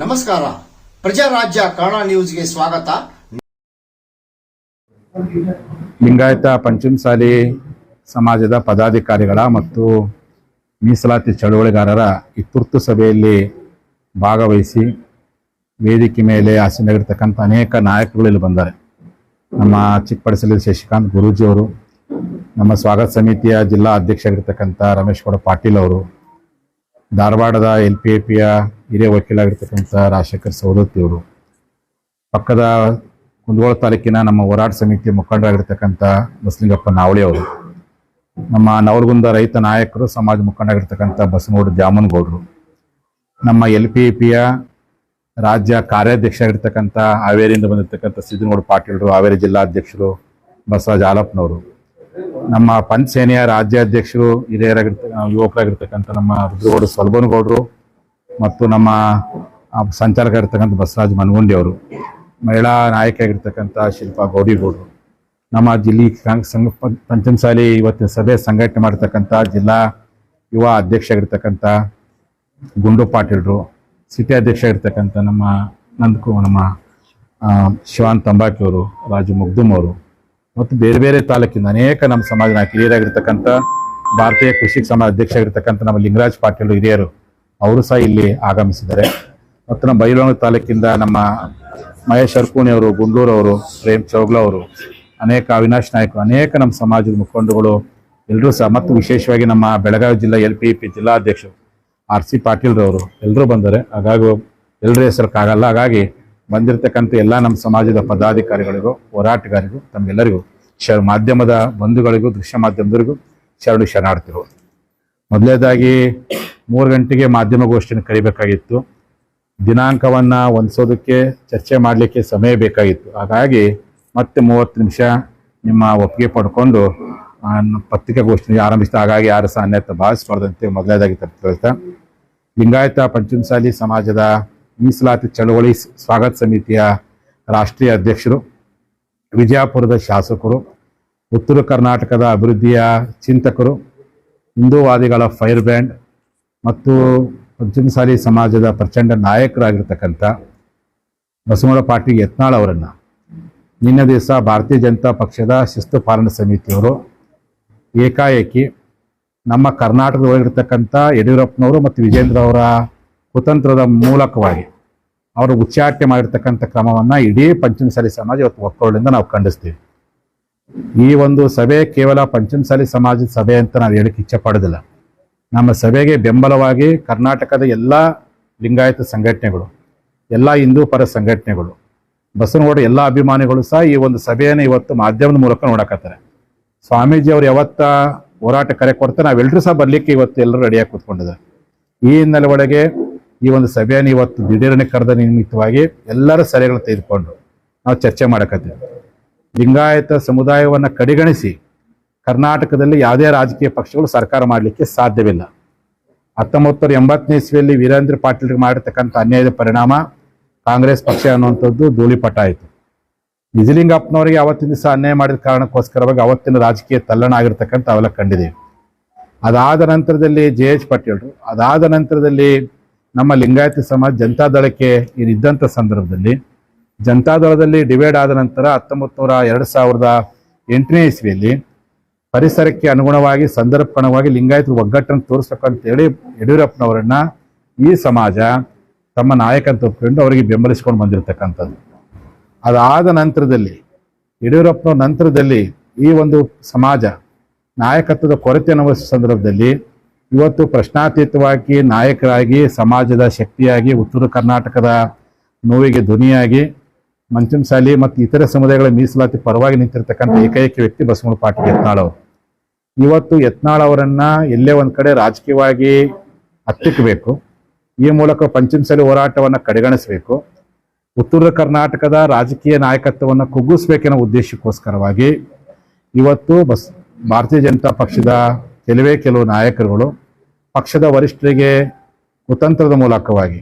ನಮಸ್ಕಾರ. ಪ್ರಜಾರಾಜ್ಯ ಕನ್ನಡ ನ್ಯೂಸ್ಗೆ ಸ್ವಾಗತ. ಲಿಂಗಾಯತ ಪಂಚಮಸಾಲಿ ಸಮಾಜದ ಪದಾಧಿಕಾರಿಗಳ ಮತ್ತು ಮೀಸಲಾತಿ ಚಳುವಳಿಗಾರರ ಈ ತುರ್ತು ಸಭೆಯಲ್ಲಿ ಭಾಗವಹಿಸಿ ವೇದಿಕೆ ಮೇಲೆ ಆಸೀನಗಿರ್ತಕ್ಕಂಥ ಅನೇಕ ನಾಯಕರುಗಳು ಇಲ್ಲಿ ನಮ್ಮ ಚಿಕ್ಕಪಡಿಸಲಿ ಶಶಿಕಾಂತ್ ಗುರೂಜಿಯವರು ನಮ್ಮ ಸ್ವಾಗತ ಸಮಿತಿಯ ಜಿಲ್ಲಾ ಅಧ್ಯಕ್ಷರಾಗಿರ್ತಕ್ಕಂಥ ರಮೇಶ್ ಗೌಡ ಪಾಟೀಲ್ ಅವರು, ಧಾರವಾಡದ ಎಲ್ ಪಿ ಎ ಪಿಯ ಹಿರಿಯ ವಕೀಲಾಗಿರ್ತಕ್ಕಂಥ ರಾಜಶೇಖರ್ ಸವದತ್ತಿ ಅವರು, ಪಕ್ಕದ ಕುಂದಗೋಳ ತಾಲೂಕಿನ ನಮ್ಮ ಹೋರಾಟ ಸಮಿತಿಯ ಮುಖಂಡರಾಗಿರ್ತಕ್ಕಂಥ ಬಸಲಿಂಗಪ್ಪ ನಾವಳಿ ಅವರು, ನಮ್ಮ ನವಲಗುಂದ ರೈತ ನಾಯಕರು, ಸಮಾಜ ಮುಖಂಡರಾಗಿರ್ತಕ್ಕಂಥ ಬಸನಗೌಡ ಜಾಮನಗೌಡರು, ನಮ್ಮ ಎಲ್ ಪಿ ಎ ಪಿಯ ರಾಜ್ಯ ಕಾರ್ಯಾಧ್ಯಕ್ಷರಾಗಿರ್ತಕ್ಕಂಥ ಹಾವೇರಿಯಿಂದ ಬಂದಿರತಕ್ಕಂಥ ಸಿದ್ದನಗೌಡ ಪಾಟೀಲರು, ಹಾವೇರಿ ಜಿಲ್ಲಾಧ್ಯಕ್ಷರು ಬಸವರಾಜ ಆಲಪ್ಪನವರು ನಮ್ಮ ಪಂಚ ಸೇನೆಯ ರಾಜ್ಯಾಧ್ಯಕ್ಷರು, ಹಿರಿಯರಾಗಿರ್ತ, ಯುವಕರಾಗಿರ್ತಕ್ಕಂಥ ನಮ್ಮ ರುದ್ರಗೌಡ ಸ್ವಲ್ಬನಗೌಡರು ಮತ್ತು ನಮ್ಮ ಸಂಚಾಲಕ ಇರ್ತಕ್ಕಂಥ ಬಸವರಾಜ್ ಮನಗುಂಡಿ ಅವರು ಮಹಿಳಾ ನಾಯಕ ಆಗಿರ್ತಕ್ಕಂಥ ಶಿಲ್ಪಾ ಗೌಡಿಗೌಡರು. ನಮ್ಮ ಜಿಲ್ಲೆ ಸಂಘ ಪಂಚಮಸಾಲಿ ಇವತ್ತಿನ ಸಭೆ ಸಂಘಟನೆ ಮಾಡಿರ್ತಕ್ಕಂಥ ಜಿಲ್ಲಾ ಯುವ ಅಧ್ಯಕ್ಷ ಆಗಿರ್ತಕ್ಕಂಥ ಗುಂಡು ಪಾಟೀಲ್ರು ಸಿಟಿ ಅಧ್ಯಕ್ಷ ಇರ್ತಕ್ಕಂಥ ನಮ್ಮ ನಂದಕು ನಮ್ಮ ಶಿವಾನ್ ತಂಬಾಕಿ ಅವರು, ರಾಜು ಮುಗ್ದುಮ್ ಅವರು, ಮತ್ತು ಬೇರೆ ಬೇರೆ ತಾಲೂಕಿನ ಅನೇಕ ನಮ್ಮ ಸಮಾಜ ನಾಯಕ ಹಿರಿಯರಾಗಿರ್ತಕ್ಕಂಥ ಭಾರತೀಯ ಕೃಷಿ ಸಮಾಜ ಅಧ್ಯಕ್ಷ ಆಗಿರ್ತಕ್ಕಂಥ ನಮ್ಮ ಲಿಂಗರಾಜ್ ಪಾಟೀಲ್ ಹಿರಿಯರು, ಅವರು ಸಹ ಇಲ್ಲಿ ಆಗಮಿಸಿದ್ದಾರೆ. ಮತ್ತು ನಮ್ಮ ಬೈಲಹೊಂಗಲ ತಾಲೂಕಿಂದ ನಮ್ಮ ಮಹೇಶ್ ಅರ್ಕೂಣಿ ಅವರು ಗುಂಡೂರು ಅವರು, ಪ್ರೇಮ್ ಚೌಗ್ಲಾ ಅವರು, ಅನೇಕ ಅವಿನಾಶ್ ನಾಯಕ್ ಅನೇಕ ನಮ್ಮ ಸಮಾಜದ ಮುಖಂಡಗಳು ಎಲ್ಲರೂ ಸಹ, ಮತ್ತು ವಿಶೇಷವಾಗಿ ನಮ್ಮ ಬೆಳಗಾವಿ ಜಿಲ್ಲಾ ಎಲ್ ಪಿ ಪಿ ಜಿಲ್ಲಾಧ್ಯಕ್ಷರು ಆರ್ ಸಿ ಪಾಟೀಲ್ರವರು ಎಲ್ಲರೂ ಬಂದರೆ, ಹಾಗಾಗಿ ಎಲ್ಲರ ಹೆಸರಕ್ಕಾಗಲ್ಲ ಹಾಗಾಗಿ ಬಂದಿರತಕ್ಕಂಥ ಎಲ್ಲ ನಮ್ಮ ಸಮಾಜದ ಪದಾಧಿಕಾರಿಗಳಿಗೂ ಹೋರಾಟಗಾರಿಗೂ ತಮಗೆಲ್ಲರಿಗೂ ಶ ಮಾಧ್ಯಮದ ಬಂಧುಗಳಿಗೂ, ದೃಶ್ಯ ಮಾಧ್ಯಮದವರಿಗೂ ಶರಣು ಶರಣಾರ್ಥಿಗಳು. ಮೊದಲನೇದಾಗಿ ಮೂರು ಗಂಟೆಗೆ ಮಾಧ್ಯಮಗೋಷ್ಠಿಯನ್ನು ಕರಿಬೇಕಾಗಿತ್ತು. ದಿನಾಂಕವನ್ನ ಹೊಂದಿಸೋದಕ್ಕೆ, ಚರ್ಚೆ ಮಾಡಲಿಕ್ಕೆ ಸಮಯ ಬೇಕಾಗಿತ್ತು. ಹಾಗಾಗಿ ಮತ್ತೆ ಮೂವತ್ತು ನಿಮಿಷ ನಿಮ್ಮ ಒಪ್ಪಿಗೆ ಪಡ್ಕೊಂಡು ಪತ್ರಿಕಾಗೋಷ್ಠಿ ಆರಂಭಿಸಿದ ಹಾಗಾಗಿ ಯಾರು ಸಹ ಅನ್ಯಥ ಭಾವಿಸಬಾರ್ದಂತೆ ಮೊದಲನೇದಾಗಿ ತಪ್ಪಿಸ್ತಾ ಲಿಂಗಾಯತ ಪಂಚಮಸಾಲಿ ಸಮಾಜದ ಮೀಸಲಾತಿ ಚಳವಳಿ ಸ್ವಾಗತ ಸಮಿತಿಯ ರಾಷ್ಟ್ರೀಯ ಅಧ್ಯಕ್ಷರು, ವಿಜಯಪುರದ ಶಾಸಕರು, ಉತ್ತರ ಕರ್ನಾಟಕದ ಅಭಿವೃದ್ಧಿಯ ಚಿಂತಕರು ಹಿಂದೂವಾದಿಗಳ ಫೈರ್ ಬ್ಯಾಂಡ್ ಮತ್ತು ಪಂಚಮಸಾಲಿ ಸಮಾಜದ ಪ್ರಚಂಡ ನಾಯಕರಾಗಿರ್ತಕ್ಕಂಥ ಬಸವನ ಪಾಟೀಲ್ ಯತ್ನಾಳ್ ಅವರನ್ನು. ನಿನ್ನೆ ದಿವಸ ಭಾರತೀಯ ಜನತಾ ಪಕ್ಷದ ಶಿಸ್ತು ಪಾಲನಾ ಸಮಿತಿಯವರು ಏಕಾಏಕಿ ನಮ್ಮ ಕರ್ನಾಟಕದ ಒಳಗಿರ್ತಕ್ಕಂಥ ಯಡಿಯೂರಪ್ಪನವರು ಮತ್ತು ವಿಜೇಂದ್ರ ಅವರ ಕುತಂತ್ರದ ಮೂಲಕವಾಗಿ ಅವರು ಉಚ್ಚಾಟನೆ ಮಾಡಿರ್ತಕ್ಕಂಥ ಕ್ರಮವನ್ನು ಇಡೀ ಪಂಚಮಸಾಲಿ ಸಮಾಜ ಇವತ್ತು ಒಕ್ಕೊಳ್ಳಿಂದ ನಾವು ಖಂಡಿಸ್ತೀವಿ. ಈ ಒಂದು ಸಭೆ ಕೇವಲ ಪಂಚಮಸಾಲಿ ಸಮಾಜದ ಸಭೆ ಅಂತ ನಾವು ಹೇಳಕ್ಕೆ ಇಚ್ಛೆ ಪಡೋದಿಲ್ಲ. ನಮ್ಮ ಸಭೆಗೆ ಬೆಂಬಲವಾಗಿ ಕರ್ನಾಟಕದ ಎಲ್ಲ ಲಿಂಗಾಯತ ಸಂಘಟನೆಗಳು, ಎಲ್ಲ ಹಿಂದೂ ಪರ ಸಂಘಟನೆಗಳು, ಬಸವನಗೌಡ ಎಲ್ಲ ಅಭಿಮಾನಿಗಳು ಸಹ ಈ ಒಂದು ಸಭೆಯನ್ನು ಇವತ್ತು ಮಾಧ್ಯಮದ ಮೂಲಕ ನೋಡಕತ್ತಾರೆ. ಸ್ವಾಮೀಜಿ ಅವ್ರು ಯಾವತ್ತ ಹೋರಾಟ ಕರೆ ಕೊಡ್ತಾರೆ ನಾವೆಲ್ಲರೂ ಸಹ ಬರಲಿಕ್ಕೆ ಇವತ್ತು ಎಲ್ಲರೂ ರೆಡಿಯಾಗಿ ಕೂತ್ಕೊಂಡಿದ್ದಾರೆ. ಈ ಹಿನ್ನೆಲೆ ಒಳಗೆ ಈ ಒಂದು ಸಭೆಯನ್ನು ಇವತ್ತು ದಿಢೀರನೆ ಕರೆದ ನಿಮಿತ್ತವಾಗಿ ಎಲ್ಲರ ಸಲಹೆಗಳನ್ನು ತೆಗೆದುಕೊಂಡು ನಾವು ಚರ್ಚೆ ಮಾಡಕತ್ತೆ ಲಿಂಗಾಯತ ಸಮುದಾಯವನ್ನು ಕಡೆಗಣಿಸಿ ಕರ್ನಾಟಕದಲ್ಲಿ ಯಾವುದೇ ರಾಜಕೀಯ ಪಕ್ಷಗಳು ಸರ್ಕಾರ ಮಾಡಲಿಕ್ಕೆ ಸಾಧ್ಯವಿಲ್ಲ. ಹತ್ತೊಂಬತ್ತು ನೂರ ಎಂಬತ್ತನೇ ಇಸ್ವಿಯಲ್ಲಿ ವೀರೇಂದ್ರ ಪಾಟೀಲ್ರಿಗೆ ಮಾಡಿರ್ತಕ್ಕಂಥ ಅನ್ಯಾಯದ ಪರಿಣಾಮ ಕಾಂಗ್ರೆಸ್ ಪಕ್ಷ ಅನ್ನುವಂಥದ್ದು ಧೂಳಿಪಟ ಆಯಿತು. ನಿಜಲಿಂಗಪ್ಪನವರಿಗೆ ಅವತ್ತಿನ ದಿವಸ ಅನ್ಯಾಯ ಮಾಡಿದ ಕಾರಣಕ್ಕೋಸ್ಕರವಾಗಿ ಅವತ್ತಿನ ರಾಜಕೀಯ ತಲ್ಲಣ ಆಗಿರ್ತಕ್ಕಂಥ ಅವೆಲ್ಲ ಕಂಡಿದ್ದೀವಿ ಅದಾದ ನಂತರದಲ್ಲಿ ಜೆ ಎಚ್ ಪಾಟೀಲ್ರು ಅದಾದ ನಂತರದಲ್ಲಿ ನಮ್ಮ ಲಿಂಗಾಯತ ಸಮಾಜ ಜನತಾದಳಕ್ಕೆ ಇದ್ದಂಥ ಸಂದರ್ಭದಲ್ಲಿ ಜನತಾದಳದಲ್ಲಿ ಡಿವೈಡ್ ಆದ ನಂತರ ಹತ್ತೊಂಬತ್ತು ನೂರ ಎರಡು ಸಾವಿರದ ಎಂಟನೇ ಇಸ್ವಿಯಲ್ಲಿ ಪರಿಸರಕ್ಕೆ ಅನುಗುಣವಾಗಿ ಸಂದರ್ಭಣವಾಗಿ ಲಿಂಗಾಯತ ಒಗ್ಗಟ್ಟನ್ನು ತೋರಿಸ್ಬೇಕಂತೇಳಿ ಯಡಿಯೂರಪ್ಪನವರನ್ನ ಈ ಸಮಾಜ ತಮ್ಮ ನಾಯಕ ಅಂತ ಒಪ್ಕೊಂಡು ಅವರಿಗೆ ಬೆಂಬಲಿಸ್ಕೊಂಡು ಬಂದಿರತಕ್ಕಂಥದ್ದು. ಅದಾದ ನಂತರದಲ್ಲಿ, ಯಡಿಯೂರಪ್ಪನ ನಂತರದಲ್ಲಿ ಈ ಒಂದು ಸಮಾಜ ನಾಯಕತ್ವದ ಕೊರತೆ ಅನ್ನುವ ಸಂದರ್ಭದಲ್ಲಿ ಇವತ್ತು ಪ್ರಶ್ನಾತೀತವಾಗಿ ನಾಯಕರಾಗಿ, ಸಮಾಜದ ಶಕ್ತಿಯಾಗಿ, ಉತ್ತರ ಕರ್ನಾಟಕದ ನೋವಿಗೆ ಧ್ವನಿಯಾಗಿ ಮಂಚಂಸಾಲಿ ಮತ್ತು ಇತರ ಸಮುದಾಯಗಳ ಮೀಸಲಾತಿ ಪರವಾಗಿ ನಿಂತಿರ್ತಕ್ಕಂಥ ಏಕೈಕ ವ್ಯಕ್ತಿ ಬಸವನ ಪಾಟೀಲ್ ಯತ್ನಾಳ್ ಅವರು. ಇವತ್ತು ಯತ್ನಾಳ್ ಅವರನ್ನ ಎಲ್ಲೇ ಒಂದು ಕಡೆ ರಾಜಕೀಯವಾಗಿ ಹತ್ತಿಕ್ಕಬೇಕು ಈ ಮೂಲಕ ಪಂಚಮಸಾಲಿ ಹೋರಾಟವನ್ನು ಕಡೆಗಣಿಸಬೇಕು. ಉತ್ತರ ಕರ್ನಾಟಕದ ರಾಜಕೀಯ ನಾಯಕತ್ವವನ್ನು ಕುಗ್ಗಿಸ್ಬೇಕೆನ್ನೋ ಉದ್ದೇಶಕ್ಕೋಸ್ಕರವಾಗಿ ಇವತ್ತು ಬಸ್, ಭಾರತೀಯ ಜನತಾ ಪಕ್ಷದ ಕೆಲವೇ ಕೆಲವು ನಾಯಕರುಗಳು ಪಕ್ಷದ ವರಿಷ್ಠರಿಗೆ ಕುತಂತ್ರದ ಮೂಲಕವಾಗಿ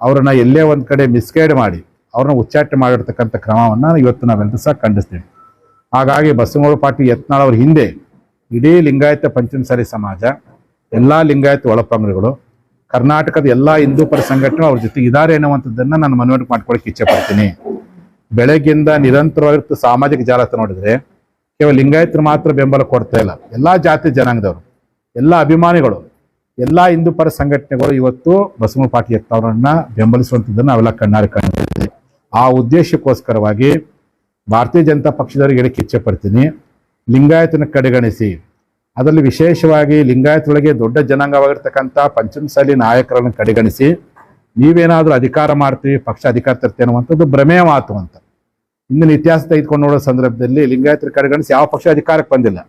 ಅವರನ್ನು ಎಲ್ಲೇ ಒಂದು ಕಡೆ ಮಿಸ್ಗೈಡ್ ಮಾಡಿ ಅವ್ರನ್ನ ಉಚ್ಚಾಟನೆ ಮಾಡಿರ್ತಕ್ಕಂಥ ಕ್ರಮವನ್ನು ಇವತ್ತು ನಾವೆಲ್ಲರೂ ಸಹ ಖಂಡಿಸ್ತೀವಿ. ಹಾಗಾಗಿ ಬಸವನಗೌಡ ಪಾಟೀಲ್ ಯತ್ನಾಳ್ ಅವ್ರ ಹಿಂದೆ ಇಡೀ ಲಿಂಗಾಯತ ಪಂಚಮಸಾರಿ ಸಮಾಜ, ಎಲ್ಲ ಲಿಂಗಾಯತ ಒಳಪಂಗಡಿಗಳು ಕರ್ನಾಟಕದ ಎಲ್ಲ ಹಿಂದೂ ಪರ ಸಂಘಟನೆ ಅವ್ರ ಜೊತೆ ಇದ್ದಾರೆ ಅನ್ನುವಂಥದ್ದನ್ನು ನಾನು ಮನವರಿಕೆ ಮಾಡ್ಕೊಳಕ್ಕೆ ಇಚ್ಛೆ ಪಡ್ತೀನಿ. ಬೆಳಗ್ಗಿಂದ ನಿರಂತರವಾಗಿರ್ತ ಸಾಮಾಜಿಕ ಜಾಲತಾಣ ನೋಡಿದ್ರೆ ಕೇವಲ ಲಿಂಗಾಯತರು ಮಾತ್ರ ಬೆಂಬಲ ಕೊಡ್ತಾ ಇಲ್ಲ. ಎಲ್ಲಾ ಜಾತಿ ಜನಾಂಗದವರು, ಎಲ್ಲ ಅಭಿಮಾನಿಗಳು, ಎಲ್ಲ ಹಿಂದೂ ಪರ ಸಂಘಟನೆಗಳು ಇವತ್ತು ಬಸವನ ಪಾಟೀಲ್ ಅವರನ್ನ ಬೆಂಬಲಿಸುವಂಥದ್ದನ್ನು ನಾವೆಲ್ಲ ಕಣ್ಣಾರೆ ಕಾಣ್ತಿದ್ದೀವಿ. ಆ ಉದ್ದೇಶಕ್ಕೋಸ್ಕರವಾಗಿ ಭಾರತೀಯ ಜನತಾ ಪಕ್ಷದವರಿಗೆ ಹೇಳಕ್ಕೆ ಇಚ್ಛೆ ಪಡ್ತೀನಿ. ಲಿಂಗಾಯತನ ಕಡೆಗಣಿಸಿ. ಅದರಲ್ಲಿ ವಿಶೇಷವಾಗಿ ಲಿಂಗಾಯತೊಳಗೆ ದೊಡ್ಡ ಜನಾಂಗವಾಗಿರ್ತಕ್ಕಂಥ ಪಂಚಮಸಾಲಿ ನಾಯಕರನ್ನು ಕಡೆಗಣಿಸಿ, ನೀವೇನಾದರೂ ಅಧಿಕಾರ ಮಾಡ್ತೀವಿ, ಪಕ್ಷ ಅಧಿಕಾರ ತರ್ತೀವಿ ಅನ್ನುವಂಥದ್ದು ಭ್ರಮೆಯ ಮಾತು ಅಂತ. ಇಂದಿನ ಇತಿಹಾಸ ತೆಗೆದುಕೊಂಡು ನೋಡೋ ಸಂದರ್ಭದಲ್ಲಿ ಲಿಂಗಾಯತರು ಕಡೆಗಣಿಸಿ ಯಾವ ಪಕ್ಷ ಅಧಿಕಾರಕ್ಕೆ ಬಂದಿಲ್ಲ.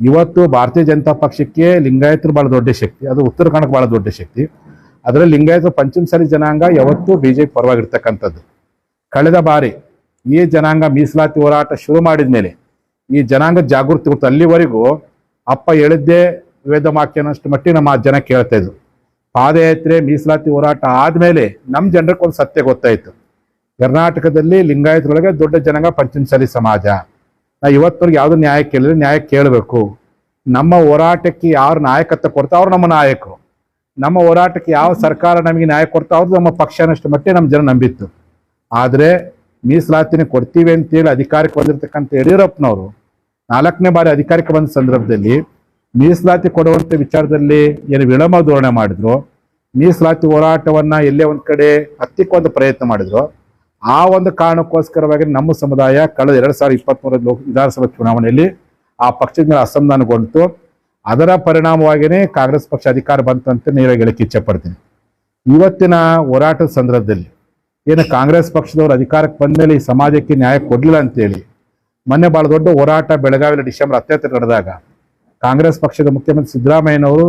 ಇವತ್ತು ಭಾರತೀಯ ಜನತಾ ಪಕ್ಷಕ್ಕೆ ಲಿಂಗಾಯತರು ಬಹಳ ದೊಡ್ಡ ಶಕ್ತಿ, ಅದು ಉತ್ತರ ಕನ್ನಡಕ್ಕೆ ಬಹಳ ದೊಡ್ಡ ಶಕ್ತಿ. ಅದರಲ್ಲಿ ಲಿಂಗಾಯತ ಪಂಚಮಸಾಲಿ ಜನಾಂಗ ಯಾವತ್ತೂ ಬಿಜೆಪಿ ಪರವಾಗಿರ್ತಕ್ಕಂಥದ್ದು. ಕಳೆದ ಬಾರಿ ಈ ಜನಾಂಗ ಮೀಸಲಾತಿ ಹೋರಾಟ ಶುರು ಮಾಡಿದ ಮೇಲೆ ಈ ಜನಾಂಗ ಜಾಗೃತಿ ಗೊತ್ತು ಅಲ್ಲಿವರೆಗೂ ಅಪ್ಪ ಹೇಳಿದ್ದೇ ಅನ್ನಷ್ಟು ಮಟ್ಟಿಗೆ ನಮ್ಮ ಜನ ಕೇಳ್ತಾ ಇದ್ರು. ಪಾದಯಾತ್ರೆ, ಮೀಸಲಾತಿ ಹೋರಾಟ ಆದಮೇಲೆ ನಮ್ಮ ಜನರಿಗೆ ಒಂದು ಸತ್ಯ ಗೊತ್ತಾಯ್ತು. ಕರ್ನಾಟಕದಲ್ಲಿ ಲಿಂಗಾಯತರೊಳಗೆ ದೊಡ್ಡ ಜನಾಂಗ ಪಂಚಮಸಾಲಿ ಸಮಾಜ. ನಾ ಇವತ್ತವರೆಗೆ ಯಾವ್ದು ನ್ಯಾಯ ಕೇಳಿದ್ರೆ ನ್ಯಾಯ ಕೇಳಬೇಕು. ನಮ್ಮ ಹೋರಾಟಕ್ಕೆ ಯಾರು ನಾಯಕತ್ವ ಕೊಡ್ತಾ ಅವ್ರು ನಮ್ಮ ನಾಯಕರು. ನಮ್ಮ ಹೋರಾಟಕ್ಕೆ ಯಾವ ಸರ್ಕಾರ ನಮಗೆ ನ್ಯಾಯ ಕೊಡ್ತಾ ಅವ್ರದ್ದು ನಮ್ಮ ಪಕ್ಷ ಅನ್ನಷ್ಟು ಮಟ್ಟಿಗೆ ನಮ್ಮ ಜನ ನಂಬಿತ್ತು. ಆದ್ರೆ ಮೀಸಲಾತಿನ ಕೊಡ್ತೀವಿ ಅಂತೇಳಿ ಅಧಿಕಾರಕ್ಕೆ ಬಂದಿರತಕ್ಕಂಥ ಯಡಿಯೂರಪ್ಪನವರು ನಾಲ್ಕನೇ ಬಾರಿ ಅಧಿಕಾರಕ್ಕೆ ಬಂದ ಸಂದರ್ಭದಲ್ಲಿ ಮೀಸಲಾತಿ ಕೊಡುವಂತ ವಿಚಾರದಲ್ಲಿ ಏನು ವಿಳಂಬ ಧೋರಣೆ ಮಾಡಿದ್ರು. ಮೀಸಲಾತಿ ಹೋರಾಟವನ್ನ ಎಲ್ಲೇ ಒಂದ್ ಕಡೆ ಹತ್ತಿಕ್ಕೊಂದು ಪ್ರಯತ್ನ ಮಾಡಿದ್ರು. ಆ ಒಂದು ಕಾರಣಕ್ಕೋಸ್ಕರವಾಗಿ ನಮ್ಮ ಸಮುದಾಯ ಕಳೆದ ಎರಡ್ ಸಾವಿರದ ಇಪ್ಪತ್ಮೂರ ಲೋಕ ವಿಧಾನಸಭಾ ಚುನಾವಣೆಯಲ್ಲಿ ಆ ಪಕ್ಷದ ಮೇಲೆ ಅಸಮಾಧಾನಗೊಂಡಿತು ಅದರ ಪರಿಣಾಮವಾಗಿಯೇ ಕಾಂಗ್ರೆಸ್ ಪಕ್ಷ ಅಧಿಕಾರ ಬಂತು ಅಂತ ನೇರವಾಗಿ ಹೇಳಕ್ಕೆ ಇಚ್ಛೆ ಪಡ್ತೀನಿ. ಇವತ್ತಿನ ಹೋರಾಟದ ಸಂದರ್ಭದಲ್ಲಿ ಏನು ಕಾಂಗ್ರೆಸ್ ಪಕ್ಷದವರು ಅಧಿಕಾರಕ್ಕೆ ಬಂದ ಮೇಲೆ ಈ ಸಮಾಜಕ್ಕೆ ನ್ಯಾಯ ಕೊಡ್ಲಿಲ್ಲ ಅಂತೇಳಿ ಮೊನ್ನೆ ಬಹಳ ದೊಡ್ಡ ಹೋರಾಟ ಬೆಳಗಾವಿಯಲ್ಲಿ ಡಿಸೆಂಬರ್ ಹತ್ತನೇ ನಡೆದಾಗ ಕಾಂಗ್ರೆಸ್ ಪಕ್ಷದ ಮುಖ್ಯಮಂತ್ರಿ ಸಿದ್ದರಾಮಯ್ಯನವರು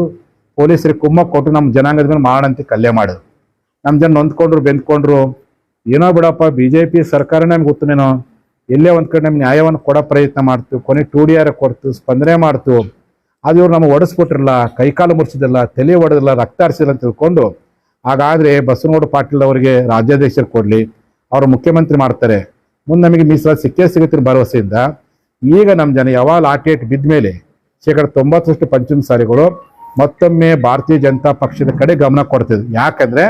ಪೊಲೀಸರಿಗೆ ಕುಮ್ಮ ಕೊಟ್ಟು ನಮ್ಮ ಜನಾಂಗದ ಮೇಲೆ ಮಾಡಂತ ಕಲ್ಯ ಮಾಡಿದ್ರು. ನಮ್ಮ ಜನ ನೊಂದ್ಕೊಂಡ್ರು, ಬೆಂದ್ಕೊಂಡ್ರು. ಏನೋ ಬಿಡಪ್ಪ ಬಿ ಜೆ ಪಿ ಸರ್ಕಾರನೇ ನಮ್ಗೆ ಗೊತ್ತನೇನೋ? ಎಲ್ಲೇ ಒಂದು ಕಡೆ ನಮ್ಗೆ ನ್ಯಾಯವನ್ನು ಕೊಡೋ ಪ್ರಯತ್ನ ಮಾಡ್ತು, ಕೊನೆ ಟು ಡಿ ಆರ್ ಕೊಡ್ತು, ಸ್ಪಂದನೆ ಮಾಡ್ತು. ಅದು ಇವ್ರು ನಮಗೆ ಒಡಿಸ್ಬಿಟ್ರಲ್ಲ, ಕೈಕಾಲು ಮುರಿಸಿದಿಲ್ಲ ತಲೆ ಒಡೆದಿಲ್ಲ, ರಕ್ತ ಹರಿಸಿಲ್ಲ ಅಂತ ತಿಳ್ಕೊಂಡು, ಹಾಗಾದ್ರೆ ಬಸವನಗೌಡ ಪಾಟೀಲ್ ಅವರಿಗೆ ರಾಜ್ಯಾಧ್ಯಕ್ಷರು ಕೊಡ್ಲಿ, ಅವರು ಮುಖ್ಯಮಂತ್ರಿ ಮಾಡ್ತಾರೆ. ಮುಂದೆ ನಮಗೆ ಮೀಸಲಾತಿ ಸಿಕ್ಕೇ ಸಿಗುತ್ತೆ ಭರವಸೆ ಭರವಸೆಯಿಂದ ಈಗ ನಮ್ಮ ಜನ ಯಾವಾಗ ಲಾಟೇಟ್ ಬಿದ್ದ ಮೇಲೆ ಶೇಕಡ ತೊಂಬತ್ತರಷ್ಟು ಪಂಚಮಸಾಲಿಗಳು ಮತ್ತೊಮ್ಮೆ ಭಾರತೀಯ ಜನತಾ ಪಕ್ಷದ ಕಡೆ ಗಮನ ಕೊಡ್ತಿದ್ರು ಯಾಕಂದ್ರೆ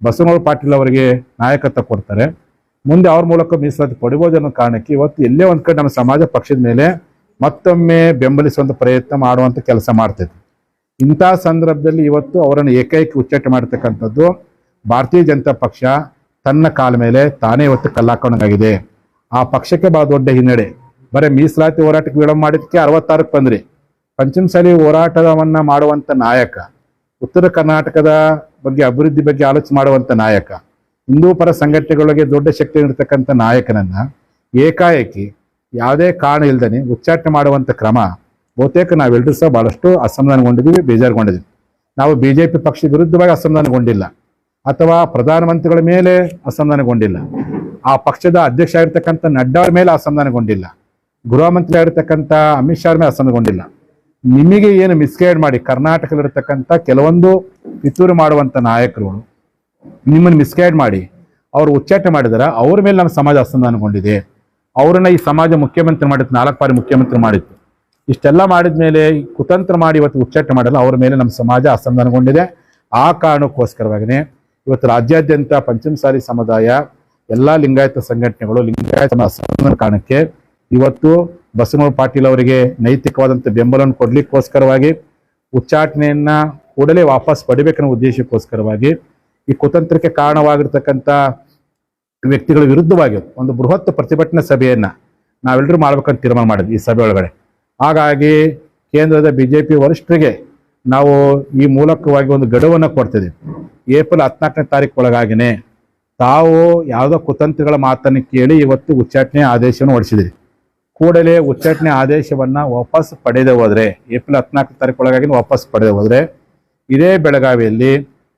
ಬಸವನಗೌಡ ಪಾಟೀಲ್ ಅವರಿಗೆ ನಾಯಕತ್ವ ಕೊಡ್ತಾರೆ. ಮುಂದೆ ಅವ್ರ ಮೂಲಕ ಮೀಸಲಾತಿ ಪಡಿಬೋದು ಅನ್ನೋ ಕಾರಣಕ್ಕೆ ಇವತ್ತು ಎಲ್ಲೇ ಒಂದು ಕಡೆ ನಮ್ಮ ಸಮಾಜ ಪಕ್ಷದ ಮೇಲೆ ಮತ್ತೊಮ್ಮೆ ಬೆಂಬಲಿಸುವಂಥ ಪ್ರಯತ್ನ ಮಾಡುವಂತ ಕೆಲಸ ಮಾಡ್ತಿದ್ರು ಇಂಥ ಸಂದರ್ಭದಲ್ಲಿ ಇವತ್ತು ಅವರನ್ನು ಏಕೈಕ ಉಚ್ಚಾಟ ಮಾಡತಕ್ಕಂಥದ್ದು ಭಾರತೀಯ ಜನತಾ ಪಕ್ಷ ತನ್ನ ಕಾಲ ಮೇಲೆ ತಾನೇ ಇವತ್ತು ಕಲ್ಲಾಕೊಂಡಾಗಿದೆ ಆ ಪಕ್ಷಕ್ಕೆ ಬಹಳ ದೊಡ್ಡ ಹಿನ್ನಡೆ. ಬರೀ ಮೀಸಲಾತಿ ಹೋರಾಟಕ್ಕೆ ವಿಳಂಬ ಮಾಡಿದಕ್ಕೆ ಅರವತ್ತಾರಕ್ಕೆ ಬಂದ್ರಿ. ಪಂಚಮಸಾಲಿ ಹೋರಾಟವನ್ನ ಮಾಡುವಂತ ನಾಯಕ, ಉತ್ತರ ಕರ್ನಾಟಕದ ಬಗ್ಗೆ ಅಭಿವೃದ್ಧಿ ಬಗ್ಗೆ ಆಲೋಚನೆ ಮಾಡುವಂತ ನಾಯಕ, ಹಿಂದೂ ಪರ ಸಂಘಟನೆಗಳಿಗೆ ದೊಡ್ಡ ಶಕ್ತಿ ನೀಡತಕ್ಕಂಥ ನಾಯಕನನ್ನ ಏಕಾಏಕಿ ಯಾವುದೇ ಕಾರಣ ಇಲ್ದನೆ ಉಚ್ಚಾಟನೆ ಮಾಡುವಂತ ಕ್ರಮ ಬಹುತೇಕ ನಾವೆಲ್ಲರೂ ಸಹ ಬಹಳಷ್ಟು ಅಸಮಾಧಾನಗೊಂಡಿದ್ದೀವಿ, ಬೇಜಾರುಗೊಂಡಿದ್ದೀವಿ. ನಾವು ಬಿ ಜೆ ಪಿ ಪಕ್ಷ ವಿರುದ್ಧವಾಗಿ ಅಸಮಾಧಾನಗೊಂಡಿಲ್ಲ ಅಥವಾ ಪ್ರಧಾನಮಂತ್ರಿಗಳ ಮೇಲೆ ಅಸಮಾಧಾನಗೊಂಡಿಲ್ಲ. ಆ ಪಕ್ಷದ ಅಧ್ಯಕ್ಷ ಆಗಿರ್ತಕ್ಕಂಥ ನಡ್ಡಾ ಮೇಲೆ ಅಸಮಾಧಾನಗೊಂಡಿಲ್ಲ. ಗೃಹ ಮಂತ್ರಿ ಆಗಿರ್ತಕ್ಕಂಥ ಅಮಿತ್ ಶಾ ಅವ್ರ ಮೇಲೆ ಅಸಮಾಧಾನಗೊಂಡಿಲ್ಲ. ನಿಮಗೆ ಏನು ಮಿಸ್ಗೈಡ್ ಮಾಡಿ ಕರ್ನಾಟಕದಲ್ಲಿರ್ತಕ್ಕಂಥ ಕೆಲವೊಂದು ಪಿತೂರು ಮಾಡುವಂತ ನಾಯಕರುಗಳು ನಿಮ್ಮನ್ನು ಮಿಸ್ಗೈಡ್ ಮಾಡಿ ಅವರು ಉಚ್ಚಾಟನೆ ಮಾಡಿದಾರೆ, ಅವ್ರ ಮೇಲೆ ನಮ್ಮ ಸಮಾಜ ಅಸಮಾಧಾನಗೊಂಡಿದೆ. ಅವರನ್ನ ಈ ಸಮಾಜ ಮುಖ್ಯಮಂತ್ರಿ ಮಾಡಿತ್ತು, ನಾಲ್ಕು ಬಾರಿ ಮುಖ್ಯಮಂತ್ರಿ ಮಾಡಿತ್ತು. ಇಷ್ಟೆಲ್ಲ ಮಾಡಿದ ಮೇಲೆ ಕುತಂತ್ರ ಮಾಡಿ ಇವತ್ತು ಉಚ್ಚಾಟನೆ ಮಾಡಲ್ಲ, ಅವ್ರ ಮೇಲೆ ನಮ್ಮ ಸಮಾಜ ಅಸಮಾಧಾನಗೊಂಡಿದೆ. ಆ ಕಾರಣಕ್ಕೋಸ್ಕರವಾಗಿಯೇ ಇವತ್ತು ರಾಜ್ಯಾದ್ಯಂತ ಪಂಚಮಸಾಲಿ ಸಮುದಾಯ ಎಲ್ಲಾ ಲಿಂಗಾಯತ ಸಂಘಟನೆಗಳು ಲಿಂಗಾಯತ ಕಾರಣಕ್ಕೆ ಇವತ್ತು ಬಸವ ಪಾಟೀಲ್ ಅವರಿಗೆ ನೈತಿಕವಾದಂಥ ಬೆಂಬಲವನ್ನು ಕೊಡ್ಲಿಕ್ಕೋಸ್ಕರವಾಗಿ ಉಚ್ಚಾಟನೆಯನ್ನ ಕೂಡಲೇ ವಾಪಸ್ ಪಡಿಬೇಕನ್ನೋ ಉದ್ದೇಶಕ್ಕೋಸ್ಕರವಾಗಿ ಈ ಕುತಂತ್ರಕ್ಕೆ ಕಾರಣವಾಗಿರ್ತಕ್ಕಂಥ ವ್ಯಕ್ತಿಗಳ ವಿರುದ್ಧವಾಗಿ ಒಂದು ಬೃಹತ್ ಪ್ರತಿಭಟನಾ ಸಭೆಯನ್ನ ನಾವೆಲ್ಲರೂ ಮಾಡ್ಬೇಕಂತ ತೀರ್ಮಾನ ಮಾಡಿದ್ವಿ ಈ ಸಭೆ ಒಳಗಡೆ. ಹಾಗಾಗಿ ಕೇಂದ್ರದ ಬಿಜೆಪಿ ವರಿಷ್ಠರಿಗೆ ನಾವು ಈ ಮೂಲಕವಾಗಿ ಒಂದು ಗಡುವನ್ನು ಕೊಡ್ತಿದ್ದೀವಿ. ಏಪ್ರಿಲ್ ಹದಿನಾಲ್ಕನೇ ತಾರೀಕು ಒಳಗಾಗಿನೇ ತಾವು ಯಾವುದೋ ಕುತಂತ್ರಿಗಳ ಮಾತನ್ನು ಕೇಳಿ ಇವತ್ತು ಉಚ್ಚಾಟನೆ ಆದೇಶವನ್ನು ಹೊಡಿಸಿದ್ರಿ ಕೂಡಲೇ ಉಚ್ಚಾಟನೆ ಆದೇಶವನ್ನು ವಾಪಸ್ ಪಡೆದೇ ಹೋದರೆ, ಏಪ್ರಿಲ್ ಹದಿನಾಲ್ಕು ತಾರೀಕು ಒಳಗಾಗಿ ವಾಪಸ್ ಪಡೆದೇ ಹೋದರೆ, ಇದೇ ಬೆಳಗಾವಿಯಲ್ಲಿ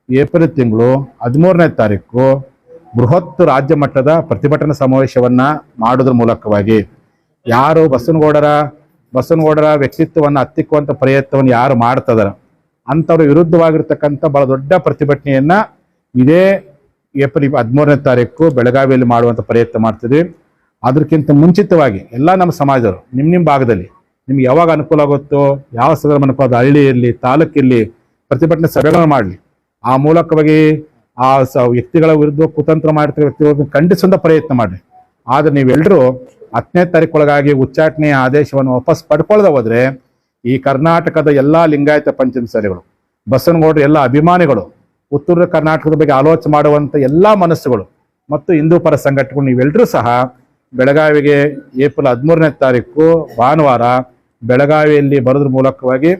ಏಪ್ರಿಲ್ ತಿಂಗಳು ಹದಿಮೂರನೇ ತಾರೀಕು ಬೃಹತ್ ರಾಜ್ಯ ಮಟ್ಟದ ಪ್ರತಿಭಟನಾ ಸಮಾವೇಶವನ್ನು ಮಾಡೋದ್ರ ಮೂಲಕವಾಗಿ ಯಾರು ಬಸವನಗೌಡರ ಬಸವನಗೌಡರ ವ್ಯಕ್ತಿತ್ವವನ್ನು ಹತ್ತಿಕ್ಕುವಂಥ ಪ್ರಯತ್ನವನ್ನು ಯಾರು ಮಾಡ್ತದಾರ ಅಂಥವ್ರ ವಿರುದ್ಧವಾಗಿರ್ತಕ್ಕಂಥ ಭಾಳ ದೊಡ್ಡ ಪ್ರತಿಭಟನೆಯನ್ನು ಇದೇ ಏಪ್ರಿಲ್ ಹದಿಮೂರನೇ ತಾರೀಕು ಬೆಳಗಾವಿಯಲ್ಲಿ ಮಾಡುವಂಥ ಪ್ರಯತ್ನ ಮಾಡ್ತಿದ್ವಿ. ಅದಕ್ಕಿಂತ ಮುಂಚಿತವಾಗಿ ಎಲ್ಲ ನಮ್ಮ ಸಮಾಜದವರು ನಿಮ್ಮ ನಿಮ್ಮ ಭಾಗದಲ್ಲಿ ನಿಮ್ಗೆ ಯಾವಾಗ ಅನುಕೂಲ ಆಗುತ್ತೋ, ಯಾವ ಸಂದರ್ಭ ಅನುಕೂಲ ಹಳ್ಳಿಯಲ್ಲಿ ತಾಲೂಕಿರಲಿ ಪ್ರತಿಭಟನೆ ಸಭೆಗಳನ್ನು ಮಾಡಲಿ, ಆ ಮೂಲಕವಾಗಿ ಆ ಸ ವ್ಯಕ್ತಿಗಳ ವಿರುದ್ಧ ಕುತಂತ್ರ ಮಾಡ್ತಿರೋ ವ್ಯಕ್ತಿಗಳನ್ನು ಖಂಡಿಸುವಂತ ಪ್ರಯತ್ನ ಮಾಡಿ ಆದ್ರೆ ನೀವೆಲ್ಲರೂ ಹತ್ತನೇ ತಾರೀಕೊಳಗಾಗಿ ಉಚ್ಚಾಟನೆಯ ಆದೇಶವನ್ನು ವಾಪಸ್ ಪಡ್ಕೊಳ್ಳದ ಹೋದ್ರೆ ಈ ಕರ್ನಾಟಕದ ಎಲ್ಲಾ ಲಿಂಗಾಯತ ಪಂಚಮಸಾಲಿಗಳು ಬಸವನಗೌಡರು ಎಲ್ಲ ಅಭಿಮಾನಿಗಳು ಉತ್ತರ ಕರ್ನಾಟಕದ ಬಗ್ಗೆ ಆಲೋಚನೆ ಮಾಡುವಂಥ ಎಲ್ಲ ಮನಸ್ಸುಗಳು ಮತ್ತು ಹಿಂದೂ ಪರ ಸಂಘಟನೆಗಳು ನೀವೆಲ್ಲರೂ ಸಹ ಬೆಳಗಾವಿಗೆ ಏಪ್ರಿಲ್ ಹದಿಮೂರನೇ ತಾರೀಕು ಭಾನುವಾರ ಬೆಳಗಾವಿಯಲ್ಲಿ ಬರೋದ್ರ ಮೂಲಕವಾಗಿ,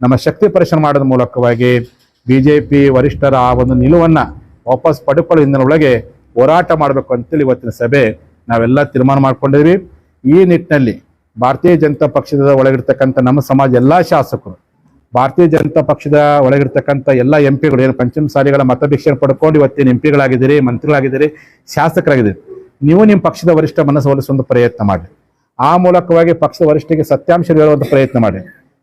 ನಮ್ಮ ಶಕ್ತಿ ಪರಿಶೀಲನೆ ಮಾಡೋದ್ರ ಮೂಲಕವಾಗಿ ಬಿಜೆಪಿ ವರಿಷ್ಠರ ಆ ಒಂದು ನಿಲುವನ್ನು ವಾಪಸ್ ಪಡ್ಕೊಳ್ಳೋ ಹಿಂದಿನೊಳಗೆ ಹೋರಾಟ ಮಾಡಬೇಕು ಅಂತೇಳಿ ಇವತ್ತಿನ ಸಭೆ ನಾವೆಲ್ಲ ತೀರ್ಮಾನ ಮಾಡ್ಕೊಂಡಿದ್ವಿ ಈ ನಿಟ್ಟಿನಲ್ಲಿ ಭಾರತೀಯ ಜನತಾ ಪಕ್ಷದ ಒಳಗಿರ್ತಕ್ಕಂಥ ನಮ್ಮ ಸಮಾಜ, ಎಲ್ಲ ಶಾಸಕರು ಭಾರತೀಯ ಜನತಾ ಪಕ್ಷದ ಒಳಗಿರ್ತಕ್ಕಂಥ ಎಲ್ಲ ಎಂ ಪಿಗಳು ಏನು ಪಂಚಮಸಾಲಿಗಳ ಮತಭಿಕ್ಷೆ ಪಡ್ಕೊಂಡು ಇವತ್ತಿನ ಎಂ ಪಿಗಳಾಗಿದ್ದೀರಿ ಮಂತ್ರಿಗಳಾಗಿದ್ದೀರಿ, ಶಾಸಕರಾಗಿದ್ದೀರಿ, ನೀವು ನಿಮ್ಮ ಪಕ್ಷದ ವರಿಷ್ಠ ಮನಸ್ಸು ಒಲಿಸುವಂಥ ಪ್ರಯತ್ನ ಮಾಡಿ ಆ ಮೂಲಕವಾಗಿ ಪಕ್ಷದ ವರಿಷ್ಠಿಗೆ ಸತ್ಯಾಂಶ ಹೇಳುವಂಥ ಪ್ರಯತ್ನ ಮಾಡಿ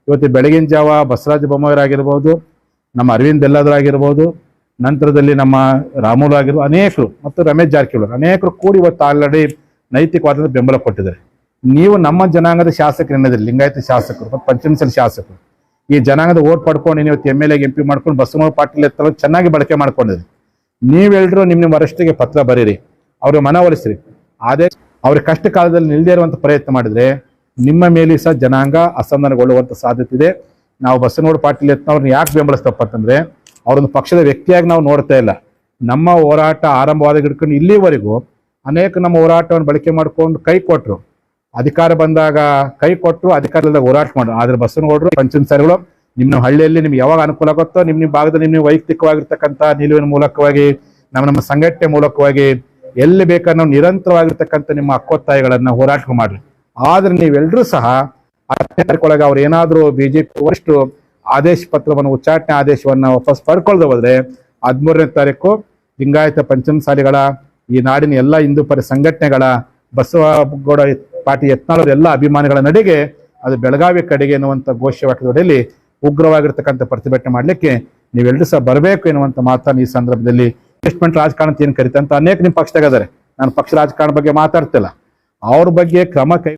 ಇವತ್ತು ಬೆಳಗಿನ ಜಾವ ಬಸವರಾಜ ಬೊಮ್ಮಾಯಿರಾಗಿರ್ಬೋದು ನಮ್ಮ ಅರವಿಂದ್ ಎಲ್ಲದರಾಗಿರ್ಬೋದು ನಂತರದಲ್ಲಿ ನಮ್ಮ ರಾಮುಲು ಆಗಿರ್ಬೋದು, ಅನೇಕರು ಮತ್ತು ರಮೇಶ್ ಜಾರಕಿಹೊಳಿ ಅನೇಕರು ಕೂಡಿ ಇವತ್ತು ಆಲ್ರೆಡಿ ನೈತಿಕವಾದ ಬೆಂಬಲ ಕೊಟ್ಟಿದ್ದಾರೆ. ನೀವು ನಮ್ಮ ಜನಾಂಗದ ಶಾಸಕರು ಎನ್ನದಿರಿ, ಲಿಂಗಾಯತ ಶಾಸಕರು ಮತ್ತು ಪಂಚಮಸಲ್ ಶಾಸಕರು. ಈ ಜನಾಂಗದ ಓಟ್ ಪಡ್ಕೊಂಡು ಇವತ್ತು ಎಂ ಎಲ್ ಎಂ ಪಿ ಮಾಡ್ಕೊಂಡು ಬಸವನಗೌಡ ಪಾಟೀಲ್ ಎತ್ತಲು ಚೆನ್ನಾಗಿ ಬಳಕೆ ಮಾಡ್ಕೊಂಡಿದ್ರಿ ನೀವೆಲ್ಲರೂ ನಿಮ್ಮ ನಿಮ್ಮ ವರಿಷ್ಠರಿಗೆ ಪತ್ರ ಬರೀರಿ. ಅವ್ರಿಗೆ ಮನವೊಲಿಸ್ರಿ ಅದೇ ಅವ್ರಿಗೆ ಕಷ್ಟ ಕಾಲದಲ್ಲಿ ನಿಲ್ದೇ ಇರುವಂತ ಪ್ರಯತ್ನ ಮಾಡಿದ್ರೆ ನಿಮ್ಮ ಮೇಲೆ ಸಹ ಜನಾಂಗ ಅಸಮಾಧಾನಗೊಳ್ಳುವಂತ ಸಾಧ್ಯತೆ ಇದೆ. ನಾವು ಬಸವನಗೌಡ ಪಾಟೀಲ್ ಯತ್ನವ್ರನ್ನ ಯಾಕೆ ಬೆಂಬಲಿಸ್ತಪ್ಪ ಅಂತಂದ್ರೆ ಅವರೊಂದು ಪಕ್ಷದ ವ್ಯಕ್ತಿಯಾಗಿ ನಾವು ನೋಡ್ತಾ ಇಲ್ಲ. ನಮ್ಮ ಹೋರಾಟ ಆರಂಭವಾದ ಹಿಡ್ಕೊಂಡು ಇಲ್ಲಿವರೆಗೂ ಅನೇಕ ನಮ್ಮ ಹೋರಾಟವನ್ನು ಬಳಕೆ ಮಾಡ್ಕೊಂಡು ಕೈ ಕೊಟ್ರು. ಅಧಿಕಾರ ಬಂದಾಗ ಕೈ ಕೊಟ್ಟು ಅಧಿಕಾರದಿಂದ ಹೋರಾಟ ಮಾಡ್ರು. ಆದ್ರೆ ಬಸವನಗೌಡರು ಪಂಚಮಸಾರಿಗಳು ನಿಮ್ಮ ಹಳ್ಳಿಯಲ್ಲಿ ನಿಮ್ಗೆ ಯಾವಾಗ ಅನುಕೂಲ ಆಗುತ್ತೋ ನಿಮ್ಮ ನಿಮ್ಮ ಭಾಗದಲ್ಲಿ ನಿಮ್ಮ ವೈಯಕ್ತಿಕವಾಗಿರ್ತಕ್ಕಂಥ ನಿಲುವಿನ ಮೂಲಕವಾಗಿ, ನಮ್ಮ ನಮ್ಮ ಸಂಘಟನೆ ಮೂಲಕವಾಗಿ ಎಲ್ಲಿ ಬೇಕಾದ್ರೆ ನಾವು ನಿರಂತರವಾಗಿರ್ತಕ್ಕಂಥ ನಿಮ್ಮ ಹಕ್ಕೊತ್ತಾಯಿಗಳನ್ನ ಹೋರಾಟ ಮಾಡ್ರಿ. ಆದ್ರೆ ನೀವೆಲ್ಲರೂ ಸಹ ತಾರೀಕೊಳಗೆ ಅವ್ರು ಏನಾದ್ರೂ ಬಿಜೆಪಿ ವರಿಷ್ಠರು ಆದೇಶ ಪತ್ರವನ್ನು, ಉಚ್ಚಾಟನೆ ಆದೇಶವನ್ನ ವಾಪಸ್ ಪಡ್ಕೊಳ್ದೆ ಹೋದ್ರೆ ಹದಿಮೂರನೇ ತಾರೀಕು ಲಿಂಗಾಯತ ಪಂಚಮಸಾಲಿಗಳ, ಈ ನಾಡಿನ ಎಲ್ಲ ಹಿಂದೂ ಪರ ಸಂಘಟನೆಗಳ ಬಸವಗೌಡ ಪಾಟಿ ಯತ್ನಾಳ್ ಅಭಿಮಾನಿಗಳ ನಡೆಗೆ ಅದು ಬೆಳಗಾವಿ ಕಡೆಗೆ ಎನ್ನುವಂತ ಘೋಷವಾಕ್ಯದೊಡೆಯಲ್ಲಿ ಉಗ್ರವಾಗಿರ್ತಕ್ಕಂಥ ಪ್ರತಿಭಟನೆ ಮಾಡ್ಲಿಕ್ಕೆ ನೀವೆಲ್ಲರೂ ಸಹ ಬರಬೇಕು ಎನ್ನುವಂತ ಮಾತನ್ನು ಈ ಸಂದರ್ಭದಲ್ಲಿ ಇನ್ವೆಸ್ಟ್ಮೆಂಟ್ ರಾಜಕಾರಣ ಏನು ಕರಿತಂತ ಅನೇಕ ನಿಮ್ಮ ಪಕ್ಷದಾಗ ಅದಾರೆ ನಾನು ಪಕ್ಷ ರಾಜಕಾರಣ ಬಗ್ಗೆ ಮಾತಾಡ್ತಿಲ್ಲ. ಅವ್ರ ಬಗ್ಗೆ ಕ್ರಮ ಕೈ